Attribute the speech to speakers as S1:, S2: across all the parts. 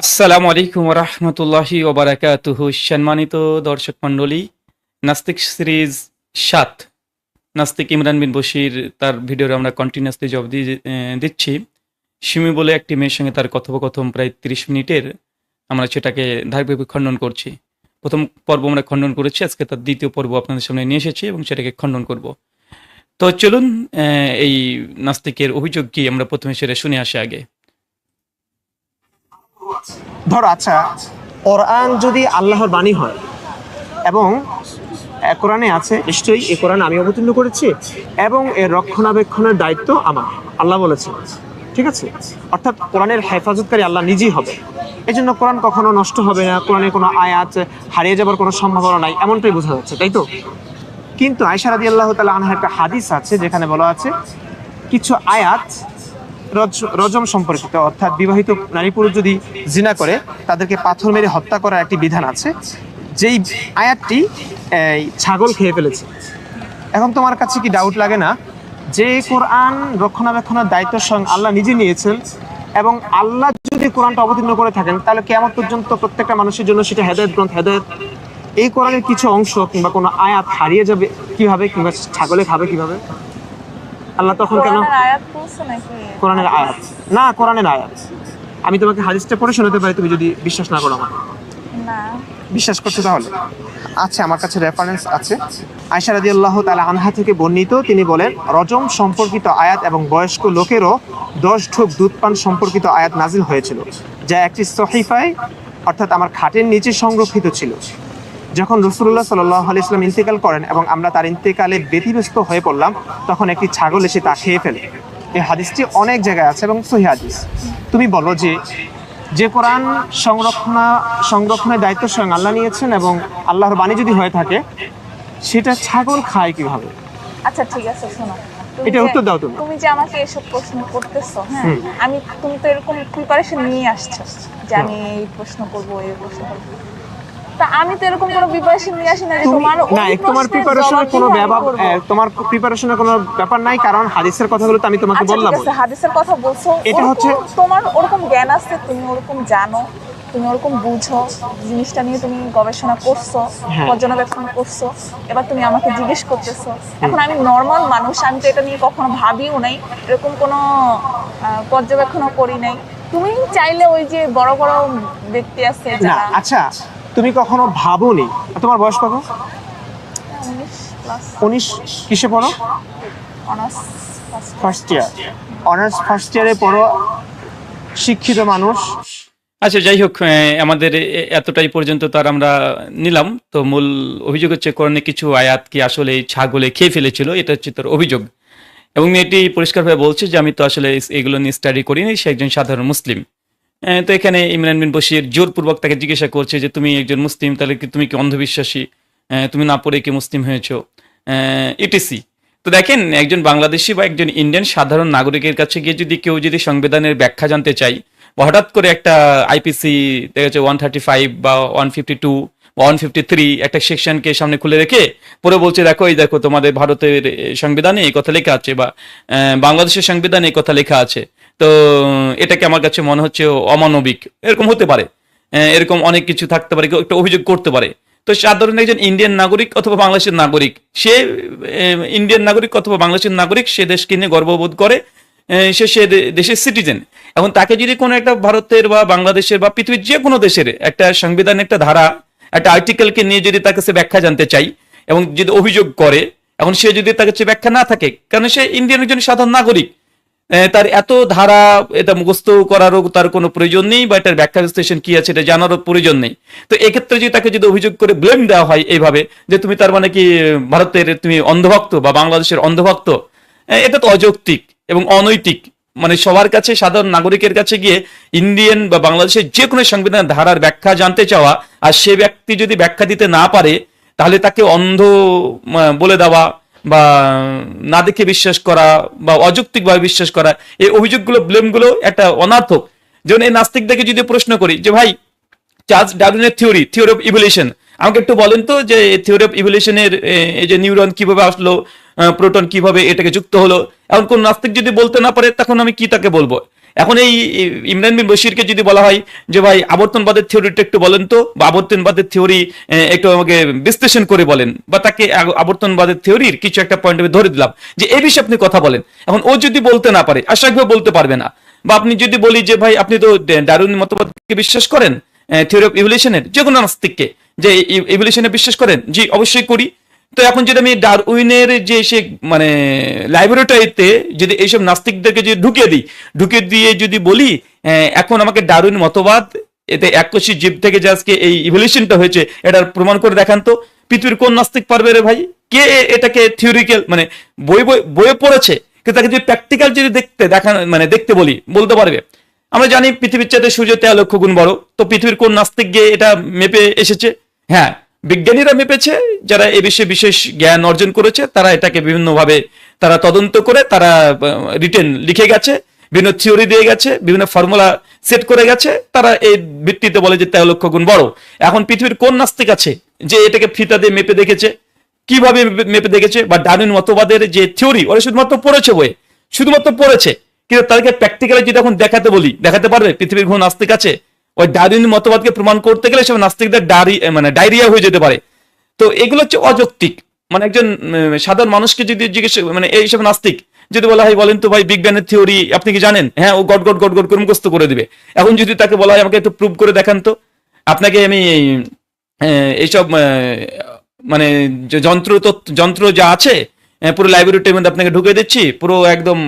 S1: আসসালামু আলাইকুম রহমতুল্লাহি ওবারাকাতুহু, সম্মানিত দর্শক মণ্ডলী, নাস্তিক সিরিজ সাত, নাস্তিক ইমরান বিন বশির তার ভিডিওর আমরা কন্টিনিউসলি জব দিয়ে দিচ্ছি। সিমি বলে একটি মেয়ের সঙ্গে তার কথোপকথন প্রায় তিরিশ মিনিটের, আমরা সেটাকে ধারাবাহিক খণ্ডন করছি। প্রথম পর্ব আমরা খণ্ডন করেছি, আজকে তার দ্বিতীয় পর্ব আপনাদের সামনে নিয়ে এসেছি এবং সেটাকে খণ্ডন করব। তো চলুন এই নাস্তিকের অভিযোগ কি আমরা প্রথমে সেটা শুনে আসি আগে।
S2: ধরো আচ্ছা কোরআন যদি আল্লাহর বাণী হয়, এবং কোরআনে আছে, নিশ্চয়ই এই কোরআন আমি অবতীর্ণ করেছি, এবং এর রক্ষণাবেক্ষণের দায়িত্ব আমার, আল্লাহ বলেছে ঠিক আছে? অর্থাৎ কোরআনের হেফাজতকারী আল্লাহ নিজেই হবে। এই জন্য কোরআন কখনো নষ্ট হবে না কোরআনের কোনো আয়াত হারিয়ে যাবার কোনো সম্ভাবনা নাই, এমনটাই বোঝা যাচ্ছে, তাই তো? কিন্তু আয়সা রাদি আল্লাহ তালা আনহার একটা হাদিস আছে, যেখানে বলা আছে, কিছু আয়াত রজম সম্পর্কিত, অর্থাৎ বিবাহিত নারী পুরুষ যদি জিনা করে, তাদেরকে পাথর মেরে হত্যা করার একটি বিধান আছে। যেই আয়াতটি ছাগল খেয়ে ফেলেছে। এখন তোমার কাছে কি ডাউট লাগে না? যে কোরআন রক্ষণাবেক্ষণের দায়িত্ব স্বয়ং আল্লাহ নিজে নিয়েছেন এবং আল্লাহ যদি কোরআনটা অবতীর্ণ করে থাকেন, তাহলে কেমন পর্যন্ত প্রত্যেকটা মানুষের জন্য সেটা হেদায়ত গ্রন্থ, হেদায়ত। এই কোরআনের কিছু অংশ কিংবা কোনো আয়াত হারিয়ে যাবে কীভাবে? কিংবা ছাগলে খাবে কীভাবে? আল্লাহ তখন কেন?
S3: কোরআনের আয়াত
S2: না কোরআনের আয়াত। আমি তোমাকে হাদিসটা পড়ে শোনাতে পারি তুমি যদি বিশ্বাস না করো আমার
S3: না।
S2: বিশ্বাস করছ তাহলে? আচ্ছা আমার কাছে রেফারেন্স আছে। আয়সা রাদি আল্লাহ তালা আনহা থেকে বর্ণিত তিনি বলেন রজম সম্পর্কিত আয়াত এবং বয়স্ক লোকেরও দশ ঢোক দুধ পান সম্পর্কিত আয়াত নাজিল হয়েছিল যা একটি সহিফায় অর্থাৎ আমার খাটের নিচে সংরক্ষিত ছিল। যখন রসুল্লাহ সাল্লাহ ইসলাম ইন্তেকাল করেন এবং আমরা তার ইন্তেকালে ব্যতিব্যস্ত হয়ে পড়লাম তখন একটি ছাগল এসে তা খেয়ে ফেলে। এই হাদিসটি অনেক জায়গায় আছে এবং সহি হাদিস। তুমি বলো যে যে কোরআন সংরক্ষণা সংরক্ষণের দায়িত্ব স্বয়ং আল্লাহ নিয়েছেন এবং আল্লাহর বাণী যদি হয়ে থাকে সেটা ছাগল খায় কীভাবে?
S3: আচ্ছা ঠিক আছে শোনো।
S2: এটা উত্তর দাও তুমি।
S3: তুমি যে আমাকে এসব প্রশ্ন করতেছো হ্যাঁ? আমি তুমি তো এরকম প্রিপারেশন নিয়ে আসছো যে আমি এই প্রশ্ন করব এই প্রশ্ন করব। তা আমি তো এরকম কোনো প্রিপারেশন নিয়ে আসি না যে
S2: তুমি
S3: তোমার
S2: না তোমার প্রিপারেশনের কোনো ব্যাপার তোমার প্রিপারেশনের কোনো ব্যাপার নাই কারণ হাদিসের কথাগুলো তো আমি তোমাকে
S3: আচ্ছা
S2: বললাম
S3: হাদিসের কথা বলছো।
S2: এটা হচ্ছে-
S3: তোমার ওরকম জ্ঞান আছে তুমি ওরকম জানো তুমি ওরকম বুঝো জিনিসটা নিয়ে তুমি গবেষণা করছ
S2: হ্যাঁ।
S3: পর্যবেক্ষণ করছ এবার তুমি আমাকে জিজ্ঞেস করতেছো। এখন আমি নর্মাল মানুষ আমি তো এটা নিয়ে কখনো ভাবিও নাই এরকম কোনো পর্যবেক্ষণও করি নাই। তুমি চাইলে ওই যে বড় বড় ব্যক্তি আছে যারা
S2: আচ্ছা তুমি কখনো ভাবোনি? তোমার বয়স কত?
S3: উনিশ
S2: কিসে পড়ো? ফার্স্ট ইয়ার অনার্স ফার্স্ট ইয়ারে পড়ো শিক্ষিত মানুষ।
S1: আচ্ছা যাই হোক আমাদের এ- এতটাই পর্যন্ত তার আমরা নিলাম। তো মূল অভিযোগ হচ্ছে কোরআনে কিছু আয়াত কি আসলে এই ছাগলে খেয়ে ফেলেছিল? এটা হচ্ছে তার অভিযোগ। এবং মেয়েটি পরিষ্কারভাবে বলছে যে আমি তো আসলে এগুলো নিয়ে স্টাডি করিনি সে একজন সাধারণ মুসলিম। তো এখানে ইমরান বিন বশির জোরপূর্বক তাকে জিজ্ঞাসা করছে যে, তুমি একজন মুসলিম, তাহলে কি তুমি কি অন্ধবিশ্বাসী? তুমি না পড়ে কি মুসলিম হয়েছো? ইটিসি তো দেখেন, একজন বাংলাদেশি বা একজন ইন্ডিয়ান সাধারণ নাগরিকের কাছে গিয়ে যদি কেউ যদি সংবিধানের ব্যাখ্যা জানতে চাই হঠাৎ করে একটা আইপিসি, দেখা যাচ্ছে ওয়ান থার্টি ফাইভ বা one fifty two one fifty three একটা সেকশনকে সামনে খুলে রেখে, পরে বলছে, দেখো, এই দেখো, তোমাদের ভারতের সংবিধানে এই কথা লেখা আছে বা বাংলাদেশের সংবিধানে এই কথা লেখা আছে। তো, এটাকে আমার কাছে মনে হচ্ছে অমানবিক। এরকম হতে পারে। এরকম অনেক কিছু থাকতে পারে, কেউ একটা অভিযোগ করতে পারে। তো সাধারণ একজন ইন্ডিয়ান নাগরিক অথবা বাংলাদেশের নাগরিক, সে ইন্ডিয়ান নাগরিক অথবা বাংলাদেশের নাগরিক, সে দেশকে নিয়ে গর্ববোধ করে সে সে দেশের সিটিজেন এখন তাকে যদি কোনো একটা ভারতের বা বাংলাদেশের বা পৃথিবীর যে কোনো দেশের একটা সংবিধান একটা ধারা, একটা আর্টিকেলকে নিয়ে যদি তার কাছে ব্যাখ্যা জানতে চাই, এবং যদি অভিযোগ করে, এখন সে যদি তার কাছে ব্যাখ্যা না থাকে, কারণ সে ইন্ডিয়ান একজন সাধারণ নাগরিক তার এত ধারা, এটা মুখস্থ করারও তার কোনো প্রয়োজন নেই, বা এটার ব্যাখ্যা বিশ্লেষণ কি আছে, এটা জানারও প্রয়োজন নেই। তো এক্ষেত্রে যদি তাকে যদি অভিযোগ করে ব্লেম দেওয়া হয় এইভাবে, যে তুমি তার মানে কি, ভারতের তুমি অন্ধভক্ত বা বাংলাদেশের অন্ধভক্ত এটা তো অযৌক্তিক এবং অনৈতিক। মানে সবার কাছে, সাধারণ নাগরিকের কাছে গিয়ে ইন্ডিয়ান বা বাংলাদেশের যে কোনো সংবিধান ধারার ব্যাখ্যা জানতে চাওয়া, আর সে ব্যক্তি যদি ব্যাখ্যা দিতে না পারে, তাহলে তাকে অন্ধ বলে দেওয়া বা না দেখে বিশ্বাস করা বা অযৌক্তিকভাবে বিশ্বাস করা, এই অভিযোগগুলো, ব্লেমগুলো একটা অনার্থক। যেমন এই নাস্তিকদেরকে যদি প্রশ্ন করি যে, ভাই চার্জ ডারউইনের থিওরি থিওরি অফ ইভলিউশন আমাকে একটু বলেন তো যে থিওরি অফ ইভলিউশনের এই যে নিউরন কীভাবে আসলো প্রোটন কীভাবে এটাকে যুক্ত হলো? এখন কোন নাস্তিক যদি বলতে না পারে, তখন আমি কি তাকে বলব? এখন এই ইমরান বিন বশিরকে যদি বলা হয় যে ভাই আবর্তনবাদের থিওরিটা একটু বলেন তো, বা আবর্তনবাদের থিওরি একটু আমাকে বিশ্লেষণ করে বলেন, বা তাকে আবর্তনবাদের থিওরির কিছু একটা পয়েন্ট আমি ধরে দিলাম, যে এ বিষয়ে আপনি কথা বলেন। এখন ও যদি বলতে না পারে আশাকভাবে বলতে পারবে না। বা আপনি যদি বলি যে ভাই আপনি তো দারুণ মতবাদকে বিশ্বাস করেন থিওরি অফ ইভলিউশনের যে কোনো নাস্তিককে, যে ইভলিউশনে বিশ্বাস করেন, জি, অবশ্যই করি। তো এখন যদি আমি ডারউইনের যে সে মানে লাইব্রেরিটারিতে যদি এইসব নাস্তিকদেরকে যদি ঢুকিয়ে দিই, ঢুকিয়ে দিয়ে যদি বলি এখন আমাকে ডারউইন মতবাদ, এতে এককোষী জীব থেকে যে আজকে এই ইভলিউশনটা হয়েছে, এটার প্রমাণ করে দেখান তো। পৃথিবীর কোন নাস্তিক পারবে রে ভাই? কে এটাকে থিওরিক্যাল মানে বই বই, বইয়ে পড়েছে? কিন্তু তাকে যদি প্র্যাকটিক্যাল যদি দেখতে দেখান মানে দেখতে বলি, বলতে পারবে? আমরা জানি পৃথিবীর চাইতে সূর্য তেরো লক্ষ গুণ বড়। তো পৃথিবীর কোন নাস্তিক গিয়ে এটা মেপে এসেছে? হ্যাঁ বিজ্ঞানীরা মেপেছে, যারা এ বিষয়ে বিশেষ জ্ঞান অর্জন করেছে, তারা এটাকে বিভিন্নভাবে তারা তদন্ত করে, তারা রিটেন লিখে গেছে, বিভিন্ন থিওরি দিয়ে গেছে, বিভিন্ন ফর্মুলা সেট করে গেছে, তারা এই ভিত্তিতে বলে যে তেরো লক্ষ গুণ বড়। এখন পৃথিবীর কোন নাস্তিক আছে যে এটাকে ফিতা দিয়ে মেপে দেখেছে? কীভাবে মেপে- দেখেছে? বা ডারউইন মতবাদের যে থিওরি ওরা শুধুমাত্র পড়েছে বইয়ে, শুধুমাত্র পড়েছে। কিন্তু তাদেরকে প্র্যাকটিক্যালি যদি এখন দেখাতে বলি, দেখাতে পারবে পৃথিবীর কোন নাস্তিক আছে? ওই ডারউইন মতবাদকে প্রমাণ করতে গেলে সব নাস্তিকদের ডারি মানে ডায়রিয়া হয়ে যেতে পারে। তো এগুলো হচ্ছে অযৌক্তিক। মানে একজন সাধারণ মানুষকে যদি জিজ্ঞেস মানে এইসব নাস্তিক, যদি বলা হয়, বলেন তো ভাই বিগ ব্যানের থিওরি, আপনি কি জানেন? হ্যাঁ ও গট গট গট গট করে মুখস্থ করে দিবে। এখন যদি তাকে বলা হয়, আমাকে একটু প্রুভ করে দেখান তো। আপনাকে আমি এইসব মানে যন্ত্র যন্ত্র যা আছে পুরো লাইব্রেরিটির মধ্যে আপনাকে ঢুকে দিচ্ছি। পুরো একদম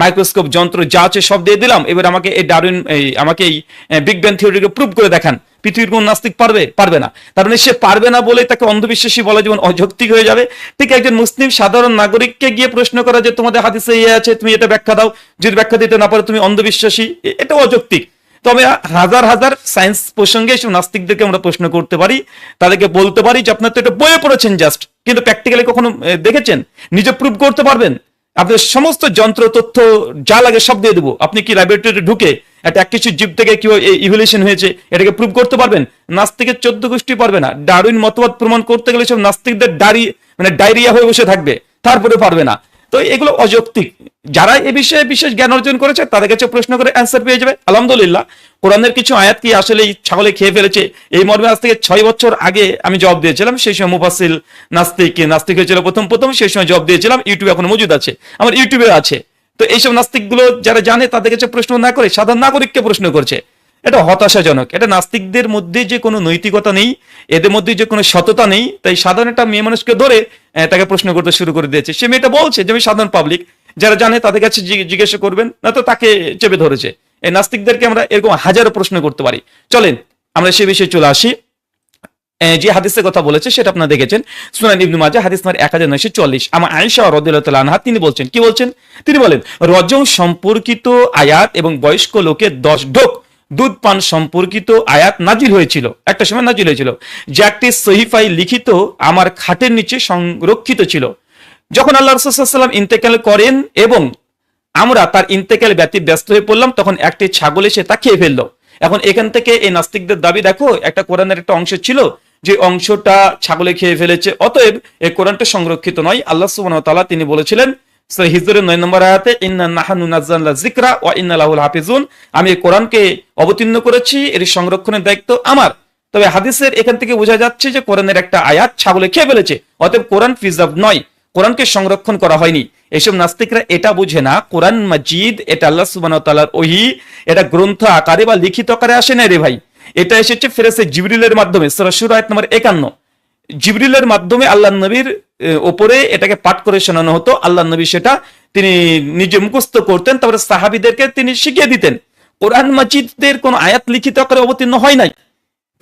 S1: মাইক্রোস্কোপ যন্ত্র যা আছে সব দিয়ে দিলাম। এবার আমাকে এই ডারউইন এই আমাকে এই বিগ ব্যাং থিওরিকে প্রুভ করে দেখান। পৃথিবীর কোন নাস্তিক পারবে? পারবে না। তার মানে সে পারবে না বলে তাকে অন্ধবিশ্বাসী বলা যেমন অযৌক্তিক হয়ে যাবে। ঠিক একজন মুসলিম সাধারণ নাগরিককে গিয়ে প্রশ্ন করা যে, তোমাদের হাদিসে ইয়ে আছে, তুমি এটা ব্যাখ্যা দাও। যদি ব্যাখ্যা দিতে না পারো, তুমি অন্ধবিশ্বাসী। এটা অযৌক্তিক। তবে হাজার হাজার সায়েন্স প্রসঙ্গে এসব নাস্তিকদেরকে আমরা প্রশ্ন করতে পারি। তাদেরকে বলতে পারি যে, আপনার তো এটা বইয়ে পড়েছেন জাস্ট কিন্তু প্র্যাকটিক্যালি কখনো দেখেছেন? নিজে প্রুভ করতে পারবেন। আপনার সমস্ত যন্ত্র, তথ্য, যা লাগে সব দিয়ে দেবো। আপনি কি ল্যাবরেটরি ঢুকে একটা এক কিছু জীব থেকে কেউ ইভলিউশন হয়েছে, এটাকে প্রুভ করতে পারবেন? নাস্তিকের চোদ্দ গোষ্ঠী পারবে না। ডারুইন মতবাদ প্রমাণ করতে গেলে সব নাস্তিকদের ডারি মানে ডায়রিয়া হয়ে বসে থাকবে। তারপরে পারবে না। তো এগুলো অযৌক্তিক। যারা এ বিষয়ে বিশেষ জ্ঞান অর্জন করেছে, তাদের কাছে প্রশ্ন করে অ্যান্সার পেয়ে যাবে। আলহামদুলিল্লাহ, কোরআনের কিছু আয়াত কি আসলে ছাগলে খেয়ে ফেলেছে? এই মর্মে আজ থেকে ছয় বছর আগে আমি জবাব দিয়েছিলাম, সেই সময় মুফাসিল নাস্তিক নাস্তিক হয়েছিল প্রথম প্রথম, সেই সময় জবাব দিয়েছিলাম, ইউটিউবে এখন মজুদ আছে। আমার ইউটিউবে আছে। তো এইসব নাস্তিকগুলো যারা জানে, তাদের কাছে প্রশ্ন না করে সাধারণ নাগরিককে প্রশ্ন করছে। এটা হতাশাজনক। এটা নাস্তিকদের মধ্যে যে কোনো নৈতিকতা নেই, এদের মধ্যে যে কোনো সততা নেই, তাই সাধারণ একটা মেয়ে মানুষকে ধরে তাকে প্রশ্ন করতে শুরু করে দিয়েছে। সে মেয়েটা বলছে যে, আমি সাধারণ পাবলিক যারা জানে তাদের কাছে জিজ্ঞে- জিজ্ঞাসা করবেন, না তো তাকে চেপে ধরেছে। এই নাস্তিকদেরকে আমরা এরকম হাজারো প্রশ্ন করতে পারি। চলেন, আমরা সে বিষয়ে চলে আসি। যে হাদিসের কথা বলেছে, সেটা আপনারা দেখেছেন। সুনান ইবনু মাজা হাদিস নাম্বার এক হাজার নয়শো চল্লিশ। আমার আয়েশা রদিল্লাহ আনহা, তিনি বলছেন, কি বলছেন? তিনি বলেন, রজম সম্পর্কিত আয়াত এবং বয়স্ক লোকের দশ ঢোক দুধ পান সম্পর্কিত আয়াত নাজিল হয়েছিল। একটা সময় নাজিল হয়েছিল। যে একটি সহিফাই লিখিত আমার খাটের নিচে সংরক্ষিত ছিল। যখন আল্লাহ রসুল্লাম ইন্তেকাল করেন এবং আমরা তার ইন্তেকাল ব্যতীত ব্যস্ত হয়ে পড়লাম, তখন একটি ছাগল এসে তা খেয়ে ফেলল। এখন এখান থেকে এই নাস্তিকদের দাবি, দেখো, একটা কোরআনের একটা অংশ ছিল যে অংশটা ছাগলে খেয়ে ফেলেছে। অতএব এই কোরআনটা সংরক্ষিত নয়। আল্লাহ ওয়া তিনি বলেছিলেন হিজরের 9 নম্বর আয়াতে, ইন্না লাহুল হাফিজুন। আমি কোরআনকে অবতীর্ণ করেছি, এর সংরক্ষণের দায়িত্ব আমার। তবে হাদিসের এখান থেকে বোঝা যাচ্ছে যে কোরআনের একটা আয়াত ছাগলে খেয়ে ফেলেছে, অতএব কোরআন প্রিজার্ভ নয়, কোরআনকে সংরক্ষণ করা হয়নি। এসব নাস্তিকরা এটা বুঝে না, কোরআন মাজিদ, এটা আল্লাহ সুবহানাহু তাআলার ওহি, এটা গ্রন্থ আকারে বা লিখিত আকারে আসে না রে ভাই। এটা এসেছে ফেরেশে জিবরিলের মাধ্যমে, সূরা সূরা আয়াত নম্বর 51 জিবরিলের মাধ্যমে আল্লাহ নবীর ওপরে এটাকে পাঠ করে শোনানো হতো। আল্লাহ নবী সেটা তিনি নিজে মুখস্থ করতেন, তারপরে সাহাবিদেরকে তিনি শিখিয়ে দিতেন। কোরআন মাজিদের কোন আয়াত লিখিত আকারে অবতীর্ণ হয় নাই।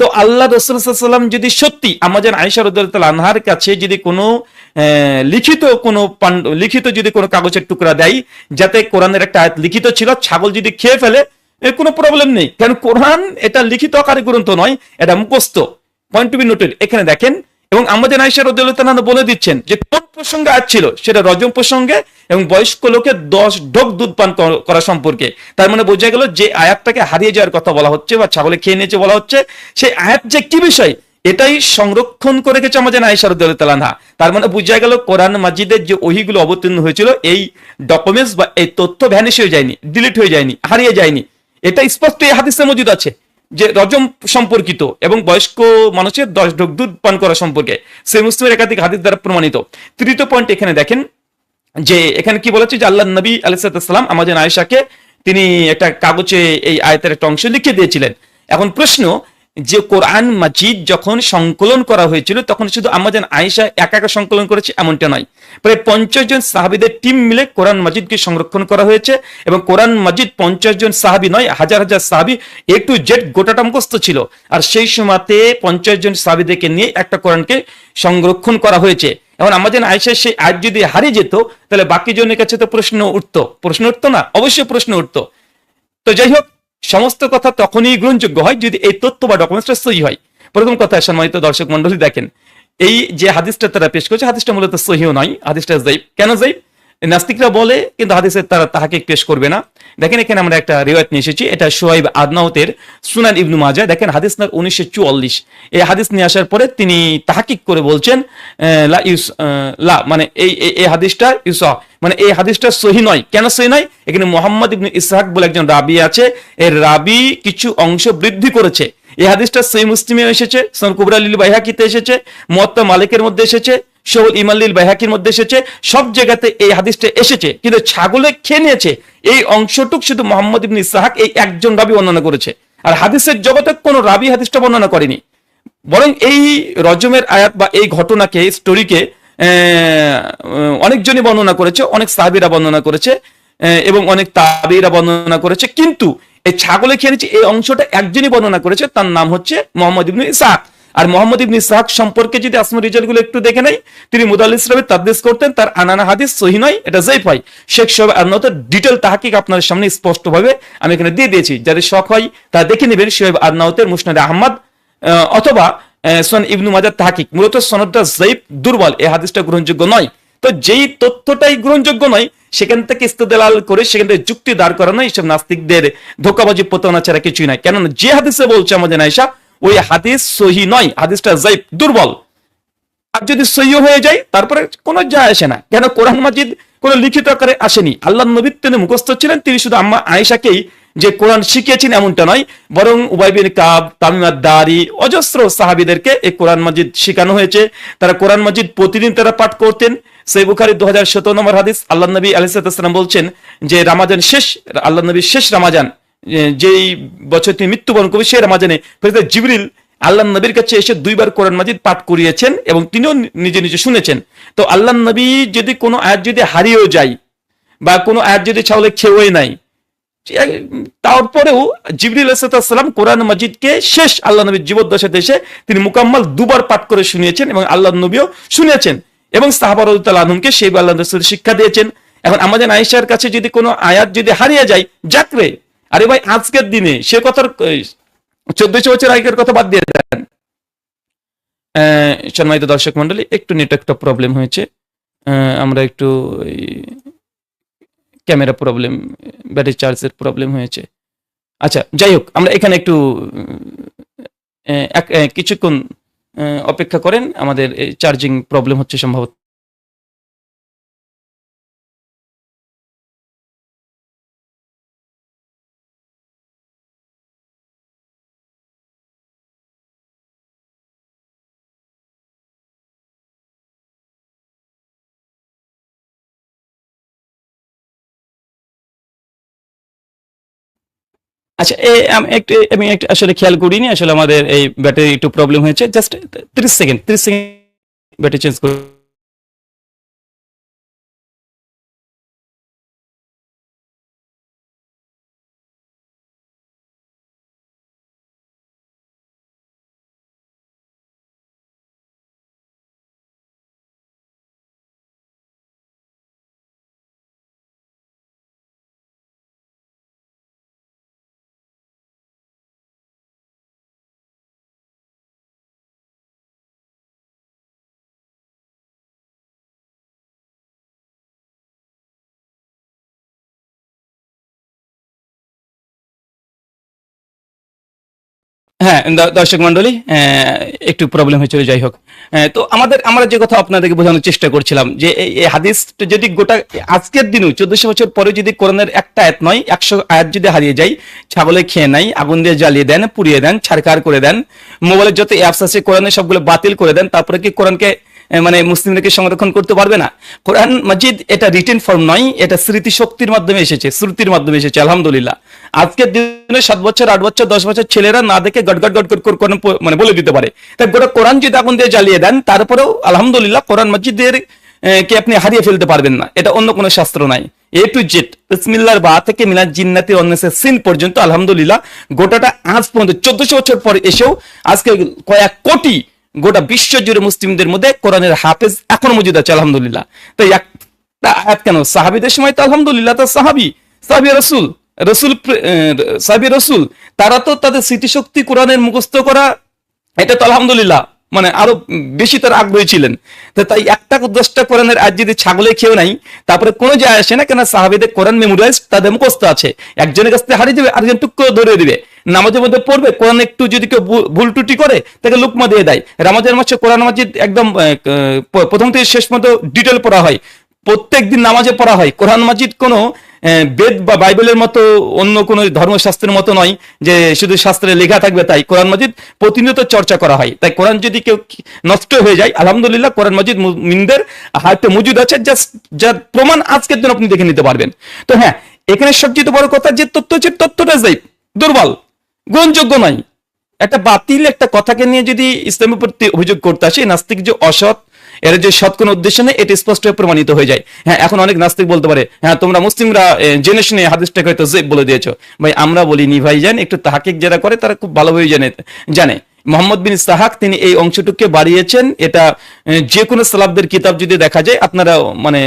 S1: তো আল্লাহ রসুলাম যদি সত্যি আমাদের আয়সা রদুল্লাহ আনহার কাছে যদি কোনো লিখিত কোনো লিখিত যদি কোনো কাগজের টুকরা দেয়, যাতে কোরআনের একটা আয়াত লিখিত ছিল, ছাগল যদি খেয়ে ফেলে কোনো প্রবলেম নেই। কারণ কোরআন এটা লিখিত আকারে গ্রন্থ নয়, এটা মুখস্থ। পয়েন্ট টু বি নোটেড এখানে দেখেন এবং আমাদের আয়সা রদুল্লাহ বলে দিচ্ছেন যে কোন প্রসঙ্গে আয়াত ছিল? সেটা রজম প্রসঙ্গে এবং বয়স্ক লোকের দশ ঢোক দুধ পান করা সম্পর্কে। তার মানে বোঝা গেল যে আয়াতটাকে হারিয়ে যাওয়ার কথা বলা হচ্ছে বা ছাগলে খেয়ে নিয়েছে বলা হচ্ছে, সেই আয়াত যে কি বিষয়? এটাই সংরক্ষণ করে গেছে আমাদের আনহা। তার মানে বোঝা গেল কোরআন মাজিদের যে ওহিগুলো অবতীর্ণ হয়েছিল, এই ডকুমেন্টস বা এই তথ্য ভ্যানিশ হয়ে যায়নি ডিলিট হয়ে যায়নি, হারিয়ে যায়নি। এটা স্পষ্ট এই হাদিসে মজুদ আছে। যে রজম সম্পর্কিত এবং বয়স্ক মানুষের দশ ঢোক দুধ পান করা সম্পর্কে। সে মুসলিমের একাধিক হাদিস দ্বারা প্রমাণিত। তৃতীয় পয়েন্ট এখানে দেখেন যে এখানে কি বলেছে যে আল্লাহ নবী আলাইসালাম আমাদের আয়েশাকে তিনি একটা কাগজে এই আয়তের একটা অংশ লিখে দিয়েছিলেন। এখন প্রশ্ন যে কোরআন মাজিদ যখন সংকলন করা হয়েছিল, তখন শুধু আমাদের আয়েশা একা একা সংকলন করেছে এমনটা নয়। প্রায় পঞ্চাশ জন সাহাবিদের টিম মিলে কোরআন মাজিদকে সংরক্ষণ করা হয়েছে এবং কোরআন মাজিদ পঞ্চাশ জন সাহাবি নয়, হাজার হাজার সাহাবি এ টু জেড গোটাটা মুখস্থ ছিল। আর সেই সময়তে পঞ্চাশ জন সাহাবিদেরকে নিয়ে একটা কোরআনকে সংরক্ষণ করা হয়েছে। এখন আমাদের আয়েশার সেই আজ যদি হারিয়ে যেত, তাহলে বাকি জনের কাছে তো প্রশ্ন উঠতো। প্রশ্ন উঠতো না? অবশ্যই প্রশ্ন উঠতো। তো যাই হোক সমস্ত কথা তখনই গ্রহণযোগ্য হয় যদি এই তথ্য বা ডকুমেন্টসটা সহি হয়। প্রথম কথা, সম্মানিত দর্শক মন্ডলী দেখেন, এই যে হাদিসটা তারা পেশ করছে, হাদিসটা মূলত সহিও নয়, হাদিসটা জাইব কেন জাইব নাস্তিকরা বলে, কিন্তু হাদিসের তারা তাহাকে পেশ করবে না। দেখেন, এখানে আমরা একটা রিওয়ায়ত নিয়ে এসেছি, এটা সোয়াইব আদনাউতের সুনান ইবনু মাজা। দেখেন, হাদিস নার উনিশশো চুয়াল্লিশ। এই হাদিস নিয়ে আসার পরে তিনি তাহাকিক করে বলছেন লা ইউস লা মানে এই- এই হাদিসটা ইউস মানে এই হাদিসটা সহি নয়। কেন সহি নয়? এখানে মোহাম্মদ ইবনু ইসহাক বলে একজন রাবি আছে। এর রাবি কিছু অংশ বৃদ্ধি করেছে। এই হাদিসটা সেই মুসলিমে এসেছে সন লিল বাইহাকিতে এসেছে, মুয়াত্তা মালিকের মধ্যে এসেছে, শহুল ইমাল্লিল বাইহাকির মধ্যে এসেছে, সব জায়গাতে এই হাদিসটা এসেছে। কিন্তু ছাগলে খেয়ে নিয়েছে, এই অংশটুক শুধু মোহাম্মদ ইবনে ইসহাক এই একজন রাবি বর্ণনা করেছে। আর হাদিসের জগতে কোনো রাবি হাদিসটা বর্ণনা করেনি। বরং এই রজমের আয়াত বা এই ঘটনাকে স্টোরিকে অনেকজনই বর্ণনা করেছে অনেক সাহাবিরা বর্ণনা করেছে এবং অনেক তাবিরা বর্ণনা করেছে কিন্তু এই ছাগলে খেয়ে নিচ্ছে এই অংশটা একজনই বর্ণনা করেছে তার নাম হচ্ছে মোহাম্মদ ইবনু ইসহাক। আর মোহাম্মদ ইবনে ইসহাক সম্পর্কে যদি আসমা রিজাল্টগুলো একটু দেখে নেই তিনি মুদাল ইসলামের তাদ্দেশ করতেন তার আনানা হাদিস সহি নয় এটা জেফ হয়। শেখ সাহেব আদনাতের ডিটেল তাহাকিক আপনার সামনে স্পষ্টভাবে আমি এখানে দিয়ে দিয়েছি। যাদের শখ হয় তা দেখে নেবেন সোহেব আদনাউতের মুসনাদ আহমদ আহ, অথবা সন ইবনু মাজার তাহাকিক। মূলত সনদটা জৈব দুর্বল এই হাদিসটা গ্রহণযোগ্য নয়। তো যেই তথ্যটাই গ্রহণযোগ্য নয়, সেখান থেকে ইস্তেদালাল করে, সেখান থেকে যুক্তি দাঁড় করানো এইসব নাস্তিকদের ধোকাবাজি, প্রতারণা ছাড়া কিছুই নাই কেননা যে হাদিসে বলছে আমাদের নাইসা ওই হাদিস সহি নয়, হাদিসটা জৈব দুর্বল। আর যদি সহি হয়ে যায়, তারপরে কোনো যায় আসে না। কেন কোরআন মাজিদ কোন লিখিত আকারে আসেনি? আল্লাহ নবী তিনি মুখস্থ ছিলেন, তিনি শুধু আম্মা আয়েশাকেই যে কোরআন শিখিয়েছেন এমনটা নয়, বরং উবাইবিন কাব তামিমাদ দারি অজস্র সাহাবিদেরকে এই কোরআন মাজিদ শেখানো হয়েছে। তারা কোরআন মাজিদ প্রতিদিন তারা পাঠ করতেন। সেই বুখারি দু হাজার সতেরো নম্বর হাদিস, আল্লাহ নবী আলিসাল্লাম বলছেন যে রামাজান শেষ, আল্লাহ নবীর শেষ রামাজান যেই বছর তিনি মৃত্যুবরণ করবে সেই রামাজানে জিবরিল আল্লাহ নবীর কাছে এসে দুইবার কোরআন মাজিদ পাঠ করিয়েছেন এবং তিনিও নিজে নিজে শুনেছেন। তো আল্লাহ নবী যদি কোনো আয়াত যদি হারিয়েও যায় বা কোনো আয়াত যদি ছাগলে খেয়েই নাই তারপরেও জিবরিল সালাম কোরআন মাজিদকে শেষ আল্লাহ নবীর জীবদ্দশাতে এসে তিনি মুকাম্মাল দুবার পাঠ করে শুনিয়েছেন এবং আল্লাহ নবীও শুনিয়েছেন এবং সাহাবার আলমকে সেই আল্লাহ রসুল শিক্ষা দিয়েছেন। এখন আমাদের আয়েশার কাছে যদি কোনো আয়াত যদি হারিয়ে যায় যাকরে আরে ভাই, আজকের দিনে সে কথার চোদ্দশো বছর আগের কথা বাদ দিয়ে দেন। সম্মানিত দর্শক মন্ডলী একটু নেটওয়ার্কটা প্রবলেম হয়েছে। আমরা একটু ক্যামেরা প্রবলেম, ব্যাটারি চার্জের প্রবলেম হয়েছে। আচ্ছা যাই হোক, আমরা এখানে একটু এক- কিছুক্ষণ অপেক্ষা করেন। আমাদের চার্জিং প্রবলেম হচ্ছে সম্ভবত। আচ্ছা একটু আমি একটু আসলে খেয়াল করিনি, আসলে আমাদের এই ব্যাটারি একটু প্রবলেম হয়েছে। জাস্ট ত্রিশ সেকেন্ড ত্রিশ সেকেন্ড ব্যাটারি চেঞ্জ করে হ্যাঁ দর্শক মন্ডলী একটু প্রবলেম হয়েছিল, যাই হোক। তো আমাদের, আমরা যে কথা আপনাদেরকে বোঝানোর চেষ্টা করছিলাম, যে এই হাদিস যদি গোটা আজকের দিনও, চোদ্দশো বছর পরে যদি কোরআনের একটা আয়াত নয়, একশো আয়াত যদি হারিয়ে যায়, ছাগলে খেয়ে নাই, আগুন দিয়ে জ্বালিয়ে দেন, পুড়িয়ে দেন ছাড়কার করে দেন, মোবাইলের যত অ্যাপস আছে, কোরআনের সবগুলো বাতিল করে দেন, তারপরে কি কোরআনকে মানে মুসলিমদেরকে সংরক্ষণ করতে পারবে না। কোরআন মসজিদ এটা রিটেন ফর্ম নয়, এটা স্মৃতি শক্তির মাধ্যমে এসেছে, শ্রুতির মাধ্যমে এসেছে, আলহামদুলিল্লাহ। আজকের দিনে সাত বছর, আট বছর, দশ বছর ছেলেরা না দেখে গট গট গট গট করে মানে বলে দিতে পারে। তাই গোটা কোরআন যদি আগুন দিয়ে জ্বালিয়ে দেন, তারপরেও আলহামদুলিল্লাহ কোরআন মসজিদের কে আপনি হারিয়ে ফেলতে পারবেন না। এটা অন্য কোনো শাস্ত্র নাই। এ টু জেড বিসমিল্লাহর বা থেকে মিলাদ জিন্নাতি অন্যসের সিন পর্যন্ত আলহামদুলিল্লাহ গোটাটা আজ পর্যন্ত চোদ্দশো বছর পর এসেও আজকে কয়েক কোটি গোটা বিশ্ব জুড়ে মুসলিমদের মধ্যে কোরআনের হাফেজ এখনও মজুদ আছে, আলহামদুলিল্লাহ। তাই একটা আয়াত কেন? সাহাবিদের সময় তো আলহামদুলিল্লাহ তো সাহাবি। সাহাবি রসুল রসুল সাহাবি রসুল, তারা তো তাদের স্মৃতিশক্তি কোরআনের মুখস্থ করা, এটা তো আলহামদুলিল্লাহ মানে আরও বেশি তার আগ্রহী ছিলেন। তাই একটা দশটা কোরআনের আজ যদি ছাগলে খেয়েও নাই, তারপরে কোনো যায় আসে না কেন সাহাবিদের কোরআন মেমোরাইজ তাদের মুখস্থ আছে। একজনের কাছ থেকে হারিয়ে দেবে আরেকজন টুক করে ধরে দিবে। নামাজের মধ্যে পড়বে, কোরআন একটু যদি কেউ ভুল- টুটি করে, তাকে লুকমা দিয়ে দেয়। রামাজের মাসে কোরআন মাজিদ একদম প্রথম থেকে শেষ মতো ডিটেল পড়া হয়। প্রত্যেক দিন নামাজে পড়া হয়। কোরআন মাজিদ কোনো বেদ বা বাইবেলের মতো অন্য কোনো ধর্মশাস্ত্রের মতো নয় যে শুধু শাস্ত্রে লেখা থাকবে তাই। কোরআন মাজিদ প্রতিনিয়ত চর্চা করা হয়। তাই কোরআন যদি কেউ নষ্ট হয়ে যায়, আলহামদুলিল্লাহ কোরআন মাজিদ মিনদের হাতে মজুদ আছে জাস্ট যার প্রমাণ আজকের দিন আপনি দেখে নিতে পারবেন। তো হ্যাঁ এখানে সবচেয়ে বড় কথা যে তথ্য হচ্ছে তথ্যটা যাই দুর্বল গ্রহণযোগ্য নয়। একটা বাতিল একটা কথাকে নিয়ে যদি ইসলামের প্রতি অভিযোগ করতে আসে, নাস্তিক যে অসৎ, এর যে সৎ কোনো উদ্দেশ্য নেই, এটা স্পষ্ট হয়ে প্রমাণিত হয়ে যায়। হ্যাঁ এখন অনেক নাস্তিক বলতে পারে হ্যাঁ তোমরা মুসলিমরা জেনে শুনে হাদিসটাকে হয়তো জেব বলে দিয়েছ। ভাই, আমরা বলিনি ভাই জান একটু তাহাকিক যারা করে, তারা খুব ভালোভাবে জানে জানে। মোহাম্মদ বিন ইস্তাহাক তিনি এই অংশটুকে বাড়িয়েছেন। এটা যে কোনো সালাবদের কিতাব যদি দেখা যায় আপনারা মানে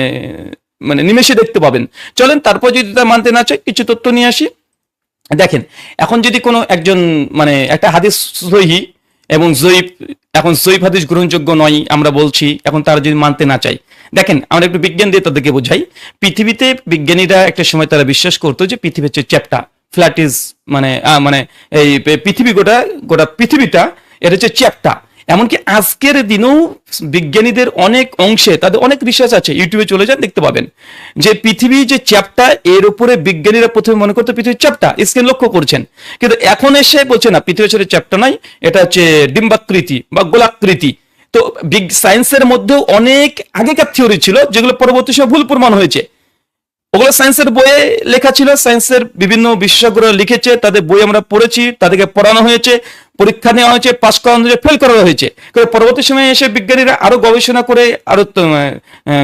S1: মানে নিমেষে দেখতে পাবেন। চলেন, তারপর যদি তা মানতে না চায় কিছু তথ্য নিয়ে আসি। দেখেন, এখন যদি কোনো একজন মানে একটা হাদিস সহি এবং জৈব এখন জৈব হাদিস গ্রহণযোগ্য নয় আমরা বলছি, এখন তারা যদি মানতে না চাই দেখেন, আমরা একটু বিজ্ঞান দিয়ে তাদেরকে বোঝাই। পৃথিবীতে বিজ্ঞানীরা একটা সময় তারা বিশ্বাস করতো যে পৃথিবী হচ্ছে চ্যাপ্টা। ফ্ল্যাট ইজ মানে মানে এই পৃথিবী গোটা গোটা পৃথিবীটা, এটা হচ্ছে চ্যাপ্টা। এমনকি আজকের দিনেও বিজ্ঞানীদের অনেক অংশে, তাদের অনেক রিসার্চ আছে ইউটিউবে চলে যান, দেখতে পাবেন। যে পৃথিবী যে চ্যাপটা এর উপরে বিজ্ঞানীরা প্রথমে মনে করতো পৃথিবীর চ্যাপটা স্ক্রিন লক্ষ্য করছেন। কিন্তু এখন এসে বলছে, না পৃথিবী আসলে চ্যাপটা নাই এটা হচ্ছে ডিম্বাকৃতি বা গোলাকৃতি। তো বিগ সায়েন্সের মধ্যেও অনেক আগেকার থিওরি ছিল, যেগুলো পরবর্তী সময় ভুল প্রমাণ হয়েছে। ওগুলো সায়েন্সের বইয়ে লেখা ছিল সায়েন্সের বিভিন্ন বিশেষজ্ঞরা লিখেছে, তাদের বই আমরা পড়েছি, তাদেরকে পড়ানো হয়েছে, পরীক্ষা নেওয়া হয়েছে পাস করানো হয়েছে ফেল করা হয়েছে। পরবর্তী সময়ে এসে বিজ্ঞানীরা আরও গবেষণা করে, আরও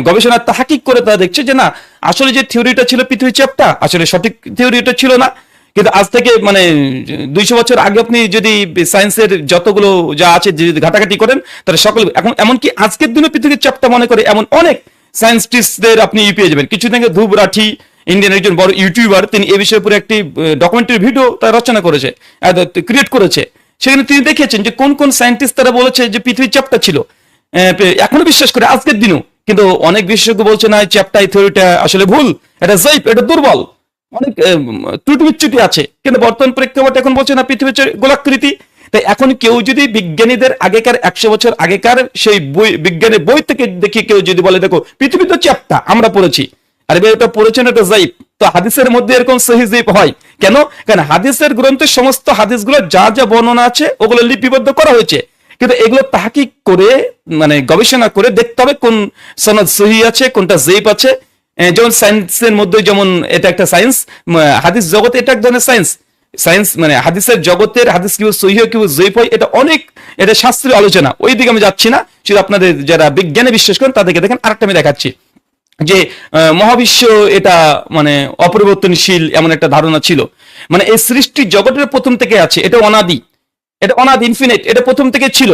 S1: গবেষণা তাহাকিক করে তারা দেখছে যে না, আসলে যে থিওরিটা ছিল পৃথিবীর চ্যাপটা আসলে সঠিক থিওরি এটা ছিল না। কিন্তু আজ থেকে মানে দুইশো বছর আগে আপনি যদি সায়েন্সের যতগুলো যা আছে, যদি ঘাটাঘাটি করেন, তাহলে সকল, এখন, এমনকি আজকের দিনে পৃথিবীর চ্যাপটা মনে করে এমন অনেক সায়েন্টিস্টদের আপনি পেয়ে যাবেন। কিছুদিন আগে ধ্রুব রাঠি ইন্ডিয়ান একজন বড় ইউটিউবার তিনি এ বিষয়ের উপরে একটি ডকুমেন্টারি ভিডিও তার রচনা করেছে ক্রিয়েট করেছে। সেখানে তিনি দেখিয়েছেন যে কোন কোন সায়েন্টিস্ট তারা বলেছে যে পৃথিবীর চ্যাপটা ছিল। এখনও বিশ্বাস করে আজকের দিনও। কিন্তু অনেক বিশেষজ্ঞ বলছে, না চ্যাপটা এই থিওরিটা আসলে ভুল। এটা জৈব, এটা দুর্বল। অনেক ত্রুটি বিচ্যুতি আছে। কিন্তু বর্তমান প্রেক্ষাপটে এখন বলছে, না পৃথিবী হচ্ছে গোলাকৃতি তাই এখন কেউ যদি বিজ্ঞানীদের আগেকার একশো বছর আগেকার সেই বই, বিজ্ঞানের বই থেকে দেখে কেউ যদি বলে, দেখো পৃথিবী তো চ্যাপ্টা, আমরা পড়েছি। আরে এটা পড়েছেন এটা জাইব তো হাদিসের মধ্যে এরকম সহি জাইব হয়। কেন? কারণ হাদিসের গ্রন্থের সমস্ত হাদিসগুলো যা যা বর্ণনা আছে, ওগুলো লিপিবদ্ধ করা হয়েছে। কিন্তু এগুলো তাহাকিক করে মানে গবেষণা করে দেখতে হবে কোন সনদ সহি আছে, কোনটা জেইব আছে। যেমন সায়েন্সের মধ্যে যেমন এটা একটা সায়েন্স হাদিস জগতে এটা এক ধরনের সায়েন্স সায়েন্স মানে হাদিসের জগতের হাদিস কিউ সহি কিউ জৈব হয়, এটা অনেক, এটা শাস্ত্রীয় আলোচনা। ওই দিকে আমি যাচ্ছি না। শুধু আপনাদের যারা বিজ্ঞানে বিশ্বাস করেন, তাদেরকে দেখেন, আরেকটা আমি দেখাচ্ছি। যে মহাবিশ্ব এটা মানে অপরিবর্তনশীল এমন একটা ধারণা ছিল। মানে এই সৃষ্টি জগতের প্রথম থেকে আছে, এটা অনাদি। এটা অনাদি ইনফিনিট এটা প্রথম থেকে ছিল।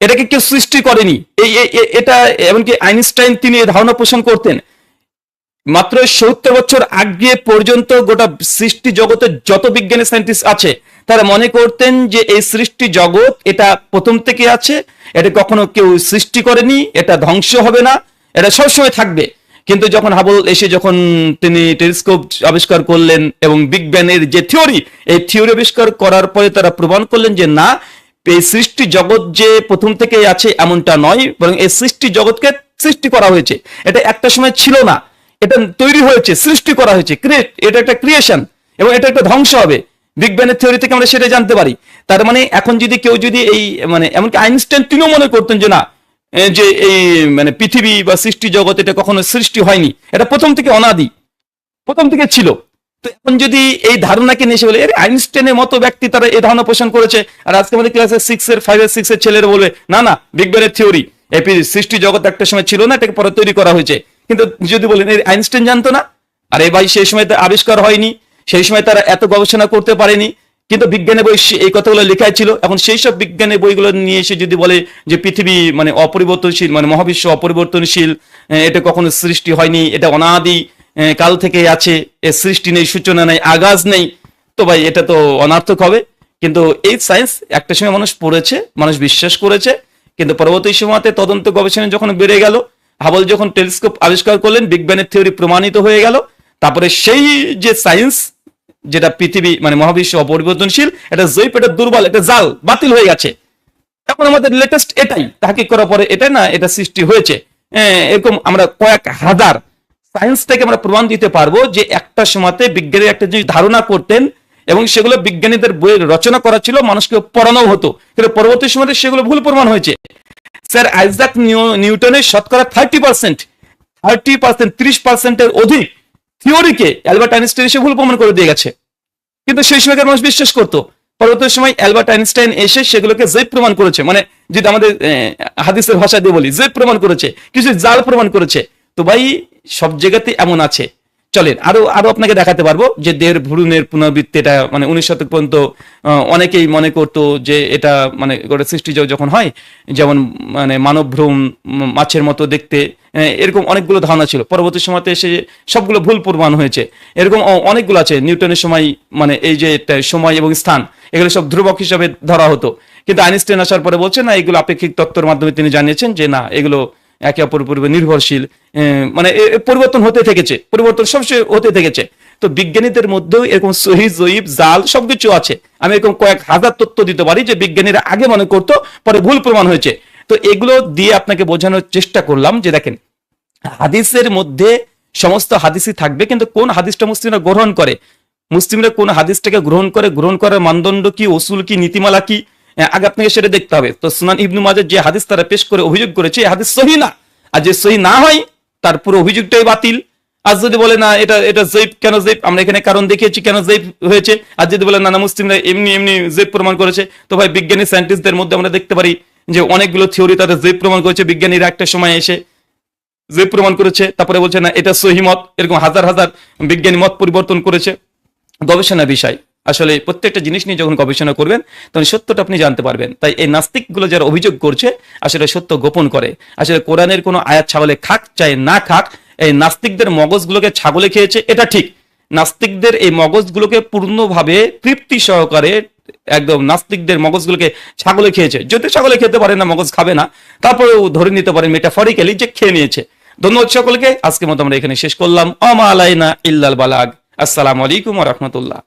S1: এটাকে কেউ সৃষ্টি করেনি। এই এটা, এমনকি আইনস্টাইন তিনি ধারণা পোষণ করতেন। মাত্র সত্তর বছর আগে পর্যন্ত গোটা সৃষ্টি জগতের যত বিজ্ঞানী সায়েন্টিস্ট আছে, তারা মনে করতেন যে এই সৃষ্টি জগৎ এটা প্রথম থেকে আছে, এটা কখনো কেউ সৃষ্টি করেনি, এটা ধ্বংস হবে না, এটা সবসময় থাকবে। কিন্তু যখন হাবল এসে যখন তিনি টেলিস্কোপ আবিষ্কার করলেন এবং বিগ ব্যানের যে থিওরি এই থিওরি আবিষ্কার করার পরে তারা প্রমাণ করলেন যে না, এই সৃষ্টি জগৎ যে প্রথম থেকে আছে এমনটা নয়, বরং এই সৃষ্টি জগৎকে সৃষ্টি করা হয়েছে। এটা একটা সময় ছিল না। এটা তৈরি হয়েছে সৃষ্টি করা হয়েছে ক্রিয়েট এটা একটা ক্রিয়েশন এবং এটা একটা ধ্বংস হবে। বিগ ব্যানের থিওরি থেকে আমরা সেটা জানতে পারি। তার মানে এখন যদি কেউ যদি এই মানে এমনকি আইনস্টাইন তিনিও মনে করতেন যে না যে এই মানে পৃথিবী বা সৃষ্টি জগৎ এটা কখনো সৃষ্টি হয়নি। এটা প্রথম থেকে অনাদি প্রথম থেকে ছিল। তো এখন যদি এই ধারণাকে নিয়ে বলে "আরে, আইনস্টাইনের মতো ব্যক্তি তারা এই ধারণা পোষণ করেছে আর আজকে আমাদের ক্লাসে সিক্স এর ফাইভ এর সিক্স এর ছেলেরা বলবে না না বিগ ব্যানের থিওরি এই সৃষ্টি জগৎ একটা সময় ছিল না এটাকে পরে তৈরি করা হয়েছে। কিন্তু যদি বলেন "এই আইনস্টাইন জানতো না? আরে ভাই, সেই সময় তো আবিষ্কার হয়নি, সেই সময় তারা এত গবেষণা করতে পারেনি। কিন্তু বিজ্ঞানের বই এই কথাগুলো লেখাই ছিল। এখন সেই সব বিজ্ঞানের বইগুলো নিয়ে এসে যদি বলে যে পৃথিবী মানে অপরিবর্তনশীল মানে মহাবিশ্ব অপরিবর্তনশীল এটা কখনো সৃষ্টি হয়নি, এটা অনাদি কাল থেকে আছে এর সৃষ্টি নেই, সূচনা নেই, আগাজ নেই, তো ভাই, এটা তো অনার্থক হবে। কিন্তু এই সায়েন্স একটা সময় মানুষ পড়েছে, মানুষ বিশ্বাস করেছে, কিন্তু পরবর্তী সময়তে তদন্ত গবেষণা যখন বেড়ে গেল হাবল যখন টেলিস্কোপ আবিষ্কার করলেন বিজ্ঞানের থিওরি প্রমাণিত হয়ে গেল। তারপরে সেই যে সায়েন্স যেটা পৃথিবী মানে মহাবিশ্ব অপরিবর্তনশীল এটা জৈব এটা দুর্বল এটা জাল বাতিল হয়ে গেছে। এখন আমাদের লেটেস্ট এটাই তাকে করার পরে এটা না এটা সৃষ্টি হয়েছে। হ্যাঁ, এরকম আমরা কয়েক হাজার সায়েন্স থেকে আমরা প্রমাণ দিতে পারব যে একটা সময়তে বিজ্ঞানীর একটা জিনিস ধারণা করতেন এবং সেগুলো বিজ্ঞানীদের বইয়ের রচনা করা ছিল মানুষকে পড়ানো হতো। কিন্তু পরবর্তী সময়তে সেগুলো ভুল প্রমাণ হয়েছে। স্যার আইজাক নিউটনের শতকরা থার্টি পার্সেন্ট থার্টি পার্সেন্ট ত্রিশ পার্সেন্টের অধিক থিওরিকে অ্যালবার্ট আইনস্টাইন এসে ভুল প্রমাণ করে দিয়ে গেছে। কিন্তু সেই সময়কার মানুষ বিশ্বাস করতো। পরবর্তী সময় অ্যালবার্ট আইনস্টাইন এসে সেগুলোকে জৈব প্রমাণ করেছে। মানে যদি আমাদের হাদিসের ভাষা দিয়ে বলি জৈব প্রমাণ করেছে, কিছু জাল প্রমাণ করেছে। তো ভাই, সব জায়গাতে এমন আছে। চলেন, আরও আরও আপনাকে দেখাতে পারব যে দেহের ভ্রূণের পুনরাবৃত্তি এটা মানে উনিশ শতক পর্যন্ত অনেকেই মনে করতো যে এটা মানে গোটা সৃষ্টি যখন হয়, যেমন মানে মানব ভ্রূণ মাছের মতো দেখতে এরকম অনেকগুলো ধারণা ছিল। পরবর্তী সময়তে এসে সবগুলো ভুল প্রমাণ হয়েছে। এরকম অনেকগুলো আছে, নিউটনের সময় মানে এই যে সময় এবং স্থান, এগুলো সব ধ্রুবক হিসাবে ধরা হতো। কিন্তু আইনস্টাইন আসার পরে বলছে, না, এগুলো আপেক্ষিক তত্ত্বের মাধ্যমে তিনি জানিয়েছেন যে না, এগুলো একে অপর পূর্বে নির্ভরশীল মানে পরিবর্তন হতে থেকেছে, পরিবর্তন সবসময় হতে থেকেছে। তো বিজ্ঞানীদের মধ্যেও এরকম সহি, জয়ীব, জাল সবকিছু আছে। আমি এরকম কয়েক হাজার তথ্য দিতে পারি যে বিজ্ঞানীরা আগে মনে করতো, পরে ভুল প্রমাণ হয়েছে। তো এগুলো দিয়ে আপনাকে বোঝানোর চেষ্টা করলাম যে দেখেন, হাদিসের মধ্যে সমস্ত হাদিসই থাকবে, কিন্তু কোন হাদিসটা মুসলিমরা গ্রহণ করে? মুসলিমরা কোন হাদিসটাকে গ্রহণ করে? গ্রহণ করার মানদণ্ড কি? ওসুল কি? নীতিমালা কি? আগে আপনাকে সেটা দেখতে হবে। তো সুনান ইবনু মাজার যে হাদিস তারা পেশ করে, অভিযোগ করেছে হাদিস সহি না। আর যে সহি না হয়, তার পুরো অভিযোগটাই বাতিল। আর যদি বলে, না, এটা এটা জৈব, কেন জৈব? আমরা এখানে কারণ দেখিয়েছি, কেন জৈব হয়েছে? আর যদি বলে, না মুসলিমরা এমনি এমনি জৈব প্রমাণ করেছে। তো ভাই, বিজ্ঞানী সায়েন্টিস্টদের মধ্যে আমরা দেখতে পারি যে অনেকগুলো থিওরি তাদের জৈব প্রমাণ করেছে। বিজ্ঞানীরা একটা সময় এসে যে প্রমাণ করেছে। তারপরে বলছে, না, এটা সহিমত এরকম হাজার হাজার বিজ্ঞানী মত পরিবর্তন করেছে। গবেষণা বিষয়। আসলে প্রত্যেকটা জিনিস নিয়ে যখন গবেষণা করবেন, তখন সত্যটা আপনি জানতে পারবেন। তাই এই নাস্তিকগুলো যারা অভিযোগ করছে, আসলে সত্য গোপন করে। আসলে কোরআনের কোনো আয়াত ছাগলে খাক চাই না খাক, এই নাস্তিকদের মগজগুলোকে ছাগলে খেয়েছে, এটা ঠিক। নাস্তিকদের এই মগজগুলোকে পূর্ণভাবে তৃপ্তি সহকারে একদম নাস্তিকদের মগজগুলোকে ছাগলে খেয়েছে। যদি ছাগলে খেতে পারে না, মগজ খাবে না, তারপরেও ধরে নিতে পারেন মেটাফরিক্যালি যে খেয়ে নিয়েছে। ধন্যবাদ সকলকে, আজকের মতো আমরা এখানে শেষ করলাম। অমা আলাইনা ইল্লাল বালাগ। আসসালামু আলাইকুম রহমতুল্লাহ।